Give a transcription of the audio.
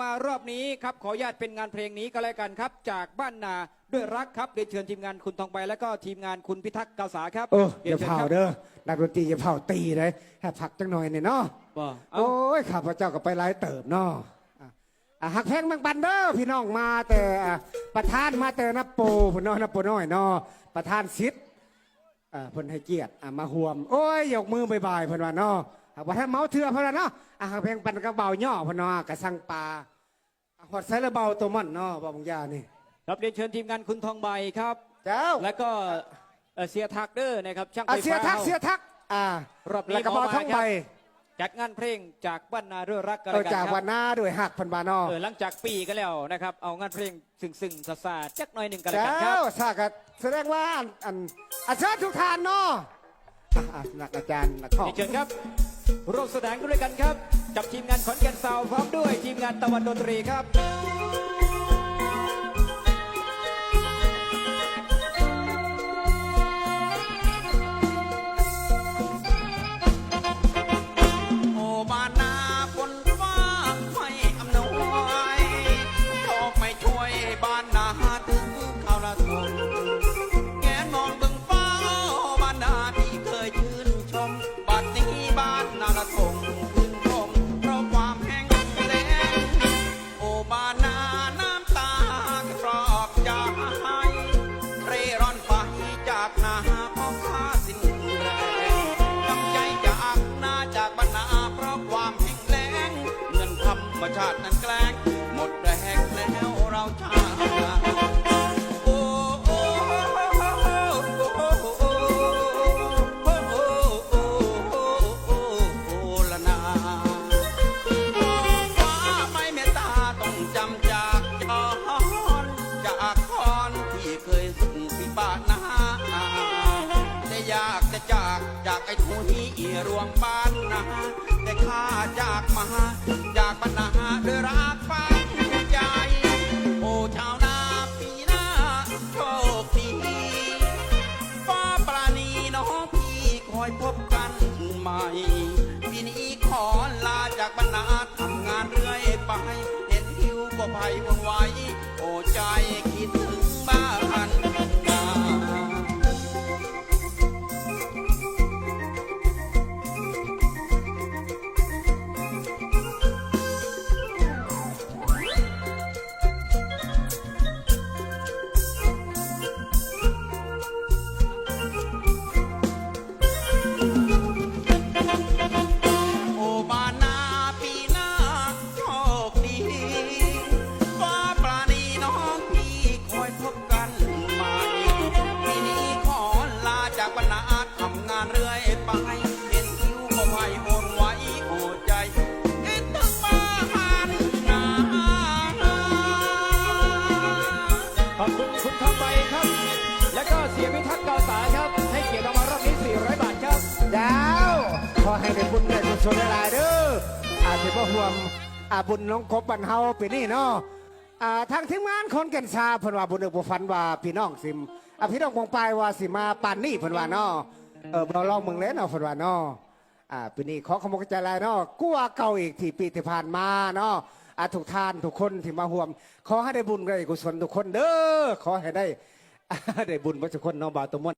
มารอบนี้ครับขออนุญาตเป็นงานเพลงนี้ก็แล้วกันครับ จากบ้านนาด้วยรักครับเรียนเชิญทีมงานคุณทองใบและก็ทีมงานคุณพิทักษ์กาสาครับเออรีอยนย่าชิญเผาครับเด้อนักดนตรีอย่าเผาตีเลยให้พักจังหน่อยเนี่ยเนาะบ่เอาโอ้ยข้าพเจ้าก็ไปไล่เติบเนาะอะอะหักแพงบางปันเด้อพี่น้องมาแต่อะประธานมาแต่นับโปพุ่นเนาะนับโปน้อยเนาะประธานซิดอ่าเพิ่นให้เกียรติอะมาห่วม โอ้ยยกมือบายๆเพิ่นว่าเนาะหาก ว่าถ้าเมาเถื่อเพิ่นว่าเนาะอะหักแพงปันกระเบาย่อเพิ่นเนาะกระสังปลาอะหอดใส่ระเบาตัวมันเนาะบ่บางยานี่ครับเรียนเชิญทีมงานคุณทองใบครับ เจ้า แล้วก็เอ่อเสียทักเดอร์นะครับช่างไฟอะฟ้าเสียทักเสียทักอ่ารอบนี้แล้วกระเบาหมอมาท้องครับใบจัดงานเพลงจากบ้านนาด้วยรักก็เอแล้วอกันจากควัรับนหน้าด้วยหักเพันบาเนาะเออหลังจากปีก็แล้วนะครับ เอางานเพลงซึ่งซึ่งๆซาซาๆจักหน่อยหนึ่งก็แล้วกันคเจ้ารับสากัแสดงว่าอันอันอาเชิญทุกท่านเนาะอะอะนักอาจารย์นักข้อเรียนเชิญครับ ร่วมแสดงด้วยกันครับกับทีมงานขอนแก่นซาวพร้อมด้วยทีมงานตะวันดนตรีครับ รรมชาตินั้นแกล้งหมดแรงแล้วเราชาโอ้โอ้โอ้โอ้โอ้โอ้โอ้โอ้โอ้โอ้ละนาฟ้าไม่เมตตาต้องจำจากจอนจากคอนที่เคยสุขพิบาทนาแต่อยากจะจากจากไอ้ทุยรวงบ้านนาแต่ข้าจากมาจากบรรณาด้ ใหม่ปีนี้ขอลาจากบรรณาทำงานเรื่อยไปเห็นหิวก็ภัยวนไห อบคุณคุณทองใบครับ แล้วก็เสียพิทักษ์กาสาครับ ให้เกียรติเรามารอบนี้ 400 บาทครับเจ้าขอให้ได้บุญได้กุศลหลายๆเด้ออาจจะพ่ห่วมอาบุญน้องกบบันเฮาปีนี้เนาะอ่าทางทีมงานคนแก่นชาเพิ่นว่าบุญเอกบุฝันว่าพี่น้องสิมอะพี่น้องคงไปายว่าสิมาปานนี่เพิ่นว่าเนาะเออเราลองเมืองเล่นเนาะเพิ่นว่าเนาะอ่าปีนี้ขอขอบคุณใจหลายเนาะกู้ว่าเก่าอีกที่ปีที่ผ่านมาเนาะ อาทุกท่านทุกคนที่มาห่วม ขอให้ได้บุญได้กุศลทุกคนเด้อขอให้ได้ ได้บุญทุกคนเน้องบาวตวมน